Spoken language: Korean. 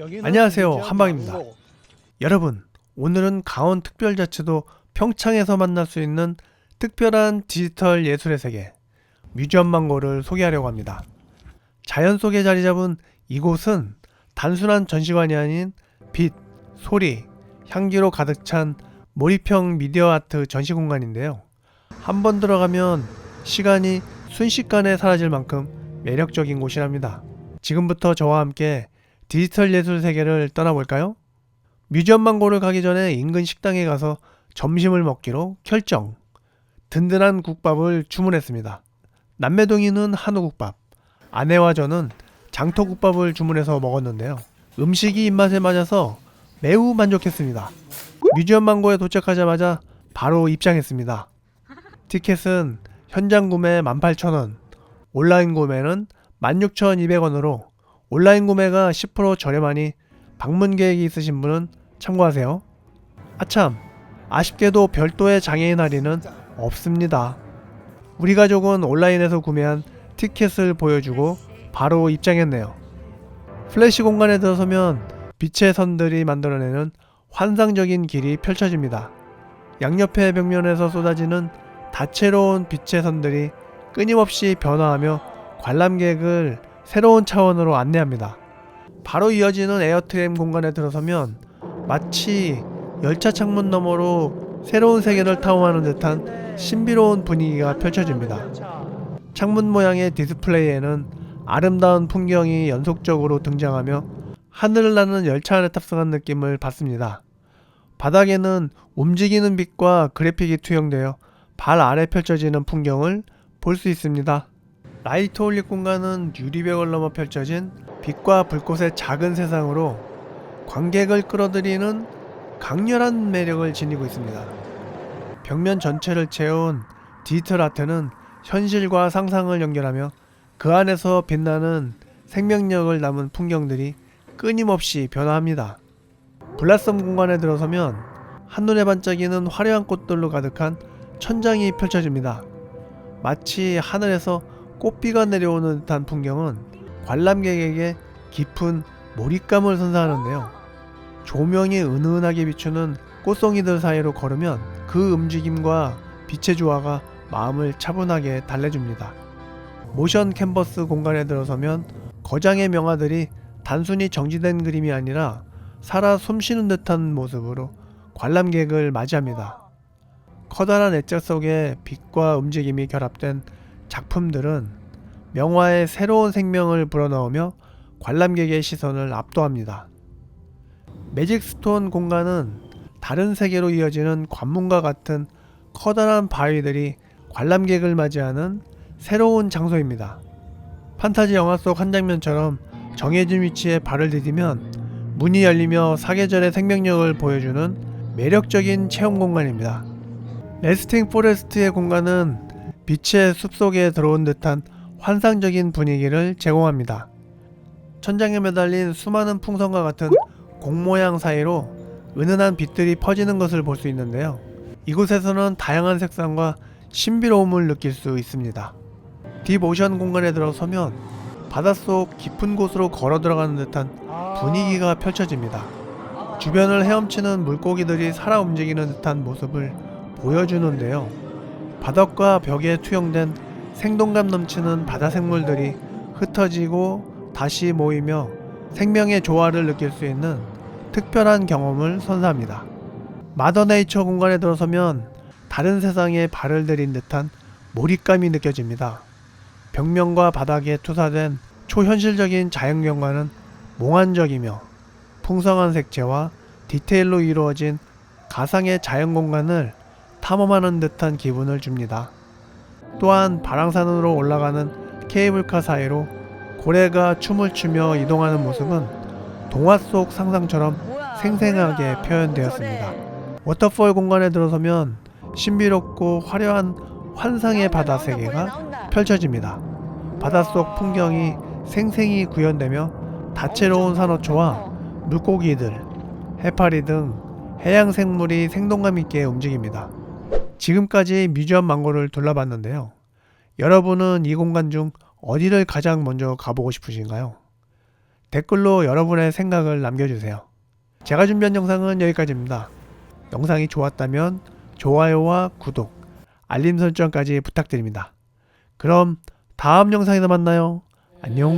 안녕하세요 한방입니다. 여러분 오늘은 강원 특별자치도 평창에서 만날 수 있는 특별한 디지털 예술의 세계 뮤지엄 망고를 소개하려고 합니다. 자연 속에 자리 잡은 이곳은 단순한 전시관이 아닌 빛, 소리, 향기로 가득 찬 몰입형 미디어 아트 전시 공간인데요. 한 번 들어가면 시간이 순식간에 사라질 만큼 매력적인 곳이랍니다. 지금부터 저와 함께 디지털 예술 세계를 떠나볼까요? 뮤지엄 망고를 가기 전에 인근 식당에 가서 점심을 먹기로 결정. 든든한 국밥을 주문했습니다. 남매동이는 한우국밥, 아내와 저는 장터국밥을 주문해서 먹었는데요. 음식이 입맛에 맞아서 매우 만족했습니다. 뮤지엄 망고에 도착하자마자 바로 입장했습니다. 티켓은 현장 구매 18,000원, 온라인 구매는 16,200원으로 온라인 구매가 10% 저렴하니 방문 계획이 있으신 분은 참고하세요. 아참, 아쉽게도 별도의 장애인 할인은 없습니다. 우리 가족은 온라인에서 구매한 티켓을 보여주고 바로 입장했네요. 플래시 공간에 들어서면 빛의 선들이 만들어내는 환상적인 길이 펼쳐집니다. 양옆의 벽면에서 쏟아지는 다채로운 빛의 선들이 끊임없이 변화하며 관람객을 새로운 차원으로 안내합니다. 바로 이어지는 에어트램 공간에 들어서면 마치 열차 창문 너머로 새로운 세계를 탐험하는 듯한 신비로운 분위기가 펼쳐집니다. 창문 모양의 디스플레이에는 아름다운 풍경이 연속적으로 등장하며 하늘을 나는 열차 안에 탑승한 느낌을 받습니다. 바닥에는 움직이는 빛과 그래픽이 투영되어 발 아래 펼쳐지는 풍경을 볼 수 있습니다. 라이트 올릭 공간은 유리벽을 넘어 펼쳐진 빛과 불꽃의 작은 세상으로 관객을 끌어들이는 강렬한 매력을 지니고 있습니다. 벽면 전체를 채운 디지털 아트는 현실과 상상을 연결하며 그 안에서 빛나는 생명력을 담은 풍경들이 끊임없이 변화합니다. 블라썸 공간에 들어서면 한눈에 반짝이는 화려한 꽃들로 가득한 천장이 펼쳐집니다. 마치 하늘에서 꽃비가 내려오는 듯한 풍경은 관람객에게 깊은 몰입감을 선사하는데요. 조명이 은은하게 비추는 꽃송이들 사이로 걸으면 그 움직임과 빛의 조화가 마음을 차분하게 달래줍니다. 모션 캔버스 공간에 들어서면 거장의 명화들이 단순히 정지된 그림이 아니라 살아 숨쉬는 듯한 모습으로 관람객을 맞이합니다. 커다란 액자 속에 빛과 움직임이 결합된 작품들은 명화의 새로운 생명을 불어넣으며 관람객의 시선을 압도합니다. 매직스톤 공간은 다른 세계로 이어지는 관문과 같은 커다란 바위들이 관람객을 맞이하는 새로운 장소입니다. 판타지 영화 속 한 장면처럼 정해진 위치에 발을 디디면 문이 열리며 사계절의 생명력을 보여주는 매력적인 체험 공간입니다. 레스팅 포레스트의 공간은 빛의 숲속에 들어온 듯한 환상적인 분위기를 제공합니다. 천장에 매달린 수많은 풍선과 같은 공 모양 사이로 은은한 빛들이 퍼지는 것을 볼 수 있는데요. 이곳에서는 다양한 색상과 신비로움을 느낄 수 있습니다. 딥오션 공간에 들어서면 바닷속 깊은 곳으로 걸어 들어가는 듯한 분위기가 펼쳐집니다. 주변을 헤엄치는 물고기들이 살아 움직이는 듯한 모습을 보여주는데요. 바닥과 벽에 투영된 생동감 넘치는 바다 생물들이 흩어지고 다시 모이며 생명의 조화를 느낄 수 있는 특별한 경험을 선사합니다. 마더네이처 공간에 들어서면 다른 세상에 발을 들인 듯한 몰입감이 느껴집니다. 벽면과 바닥에 투사된 초현실적인 자연경관은 몽환적이며 풍성한 색채와 디테일로 이루어진 가상의 자연 공간을 탐험하는 듯한 기분을 줍니다. 또한 바랑산으로 올라가는 케이블카 사이로 고래가 춤을 추며 이동하는 모습은 동화 속 상상처럼 생생하게 표현되었습니다. 워터폴 공간에 들어서면 신비롭고 화려한 환상의 바다 세계가 펼쳐집니다. 바닷속 풍경이 생생히 구현되며 다채로운 산호초와 물고기들, 해파리 등 해양 생물이 생동감 있게 움직입니다. 지금까지 뮤지엄 망고를 둘러봤는데요. 여러분은 이 공간 중 어디를 가장 먼저 가보고 싶으신가요? 댓글로 여러분의 생각을 남겨주세요. 제가 준비한 영상은 여기까지입니다. 영상이 좋았다면 좋아요와 구독, 알림 설정까지 부탁드립니다. 그럼 다음 영상에서 만나요. 안녕.